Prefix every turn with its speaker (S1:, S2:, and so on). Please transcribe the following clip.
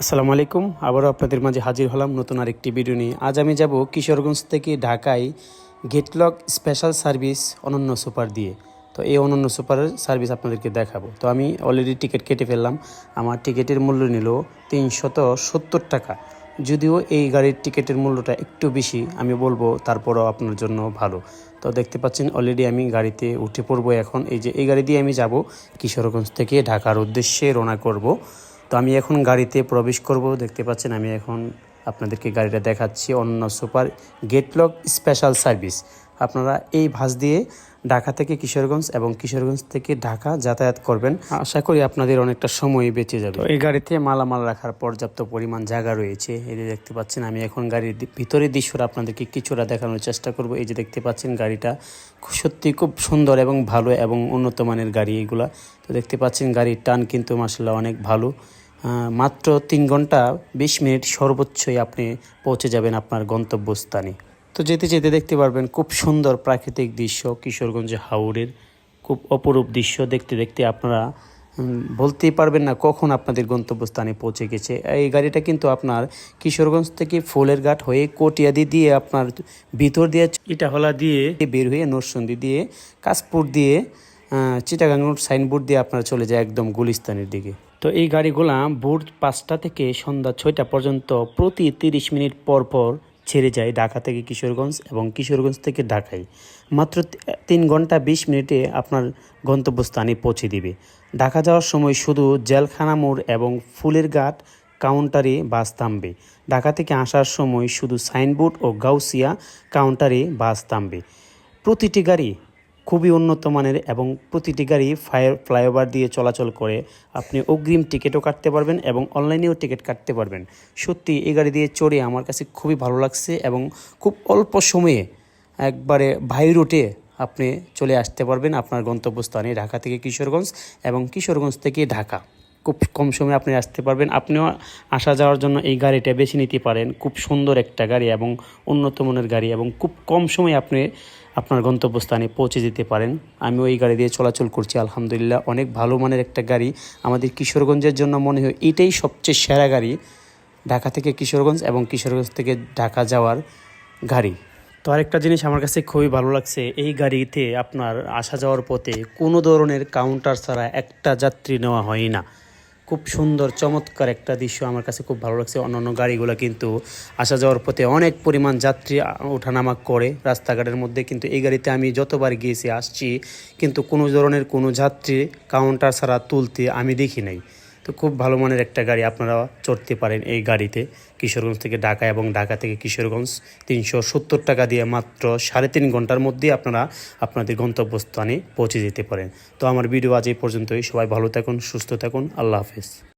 S1: আসসালামু আলাইকুম, আবারও আপনাদের মাঝে হাজির হলাম নতুন আরেকটি ভিডিও নিয়ে। আজ আমি যাব কিশোরগঞ্জ থেকে ঢাকায় gatelock special service Ananya super দিয়ে। তো এই অনন্য সুপারের সার্ভিস আপনাদেরকে দেখাবো। তো আমি অলরেডি টিকিট কেটে ফেললাম। আমার টিকিটের মূল্য নিল তিনশত সত্তর টাকা। যদিও এই গাড়ির টিকিটের মূল্যটা একটু বেশি, আমি বলব তারপরও আপনার জন্য ভালো। তো দেখতে পাচ্ছেন অলরেডি আমি গাড়িতে উঠে পড়ব এখন। এই যে এই গাড়ি দিয়ে আমি যাব কিশোরগঞ্জ থেকে ঢাকার উদ্দেশ্যে রওনা করব। তো আমি এখন গাড়িতে প্রবেশ করব। দেখতে পাচ্ছেন আমি এখন আপনাদেরকে গাড়িটা দেখাচ্ছি অন্য সুপার গেটলক স্পেশাল সার্ভিস। আপনারা এই ভাস দিয়ে ঢাকা থেকে কিশোরগঞ্জ এবং কিশোরগঞ্জ থেকে ঢাকা যাতায়াত করবেন। আশা করি আপনাদের অনেকটা সময় বেঁচে যাবে। এই গাড়িতে মালামাল রাখার পর্যাপ্ত পরিমাণ জায়গা রয়েছে। এই যে দেখতে পাচ্ছেন আমি এখন গাড়ির ভিতরের দৃশ্যটা আপনাদেরকে কিছুটা দেখানোর চেষ্টা করব। এই যে দেখতে পাচ্ছেন গাড়িটা সত্যি খুব সুন্দর এবং ভালো এবং উন্নত মানের গাড়ি এগুলা। তো দেখতে পাচ্ছেন গাড়ির টান কিন্তু মাসাল্লাহ অনেক ভালো। মাত্র তিন ঘণ্টা বিশ মিনিট সর্বোচ্চই আপনি পৌঁছে যাবেন আপনার গন্তব্যস্থানে। তো যেতে যেতে দেখতে পারবেন খুব সুন্দর প্রাকৃতিক দৃশ্য কিশোরগঞ্জ হাওড়ের। খুব অপরূপ দৃশ্য দেখতে দেখতে আপনারা বলতেই পারবেন না কখন আপনাদের গন্তব্যস্থানে পৌঁছে গেছে। এই গাড়িটা কিন্তু আপনার কিশোরগঞ্জ থেকে ফুলের ঘাট হয়ে কটিয়াদি দিয়ে আপনার ভিতর দিয়ে ইটাহলা দিয়ে বের হয়ে নরসন্দি দিয়ে কাশপুর দিয়ে চিটাগাং রোড সাইনবোর্ড দিয়ে আপনারা চলে যায় একদম গুলিস্তানের দিকে। তো এই গাড়িগুলা ভোর পাঁচটা থেকে সন্ধ্যা ছয়টা পর্যন্ত প্রতি তিরিশ মিনিট পর পর ছেড়ে যায় ঢাকা থেকে কিশোরগঞ্জ এবং কিশোরগঞ্জ থেকে ঢাকায়। মাত্র তিন ঘণ্টা বিশ মিনিটে আপনার গন্তব্যস্থানে পৌঁছে দিবে। ঢাকা যাওয়ার সময় শুধু জেলখানা মোড় এবং ফুলের ঘাট কাউন্টারে বাস থামবে। ঢাকা থেকে আসার সময় শুধু সাইনবোর্ড ও গাউসিয়া কাউন্টারে বাস থামবে। প্রতিটি গাড়ি খুবই উন্নত মানের এবং প্রতিটি গাড়ি ফায়ার ফ্লাইওভার দিয়ে চলাচল করে। আপনি অগ্রিম টিকিটও কাটতে পারবেন এবং অনলাইনেও টিকিট কাটতে পারবেন। সত্যি, এই গাড়ি দিয়ে চড়ে আমার কাছে খুবই ভালো লাগছে এবং খুব অল্প সময়ে একবারে ভাই রুটে আপনি চলে আসতে পারবেন আপনার গন্তব্যস্থানে ঢাকা থেকে কিশোরগঞ্জ এবং কিশোরগঞ্জ থেকে ঢাকা। খুব কম সময়ে আপনি আসতে পারবেন। আপনিও আসা যাওয়ার জন্য এই গাড়িটা বেছে নিতে পারেন। খুব সুন্দর একটা গাড়ি এবং উন্নত মানের গাড়ি এবং খুব কম সময়ে আপনি আপনার গন্তব্যস্থানে পৌঁছে যেতে পারেন। আমি ওই গাড়ি দিয়ে চলাচল করছি, আলহামদুলিল্লাহ। অনেক ভালো মানের একটা গাড়ি। আমাদের কিশোরগঞ্জের জন্য মনে হয় এটাই সবচেয়ে সেরা গাড়ি ঢাকা থেকে কিশোরগঞ্জ এবং কিশোরগঞ্জ থেকে ঢাকা যাওয়ার গাড়ি। তো আরেকটা জিনিস আমার কাছে খুবই ভালো লাগছে, এই গাড়িতে আপনার আসা যাওয়ার পথে কোনো ধরনের কাউন্টার ছাড়া একটা যাত্রী নেওয়া হয় না। খুব সুন্দর, চমৎকার একটা দৃশ্য আমার কাছে খুব ভালো লাগছে। অন্যান্য গাড়িগুলো কিন্তু আসা যাওয়ার পথে অনেক পরিমাণ যাত্রী ওঠানামা করে রাস্তাঘাটের মধ্যে, কিন্তু এই গাড়িতে আমি যতবার গিয়েছি, আসছি, কিন্তু কোনো ধরনের কোনো যাত্রী কাউন্টার ছাড়া তুলতে আমি দেখি নাই। তো খুব ভালো মানের একটা গাড়ি আপনারা চড়তে পারেন এই গাড়িতে কিশোরগঞ্জ থেকে ঢাকা এবং ঢাকা থেকে কিশোরগঞ্জ। তিনশো সত্তর টাকা দিয়ে মাত্র সাড়ে তিন ঘণ্টার মধ্যে আপনারা আপনাদের গন্তব্যস্থানে পৌঁছে যেতে পারেন। তো আমার ভিডিও আজ এই পর্যন্তই। সবাই ভালো থাকুন, সুস্থ থাকুন। আল্লাহ হাফেজ।